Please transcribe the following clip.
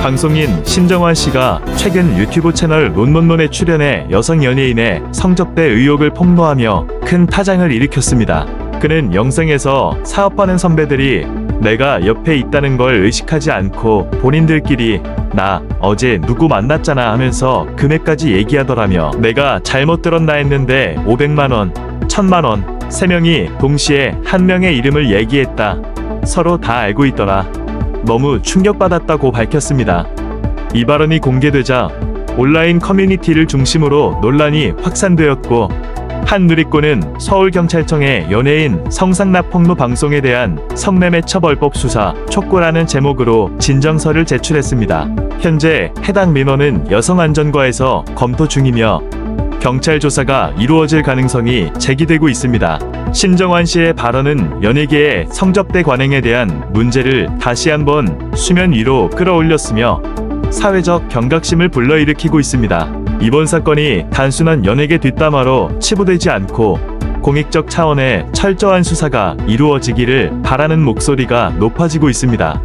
방송인 신정환 씨가 최근 유튜브 채널 논논논에 출연해 여성 연예인의 성접대 의혹을 폭로하며 큰 파장을 일으켰습니다. 그는 영상에서 사업하는 선배들이 내가 옆에 있다는 걸 의식하지 않고 본인들끼리 나 어제 누구 만났잖아 하면서 금액까지 얘기하더라며 내가 잘못 들었나 했는데 500만원, 1000만원, 세 명이 동시에 한 명의 이름을 얘기했다. 서로 다 알고 있더라. 너무 충격받았다고 밝혔습니다. 이 발언이 공개되자 온라인 커뮤니티를 중심으로 논란이 확산되었고 한 누리꾼은 서울경찰청의 연예인 성상납 폭로 방송에 대한 성매매 처벌법 수사 촉구라는 제목으로 진정서를 제출했습니다. 현재 해당 민원은 여성안전과에서 검토 중이며 경찰 조사가 이루어질 가능성이 제기되고 있습니다. 신정환 씨의 발언은 연예계의 성접대 관행에 대한 문제를 다시 한번 수면 위로 끌어올렸으며 사회적 경각심을 불러일으키고 있습니다. 이번 사건이 단순한 연예계 뒷담화로 치부되지 않고 공익적 차원의 철저한 수사가 이루어지기를 바라는 목소리가 높아지고 있습니다.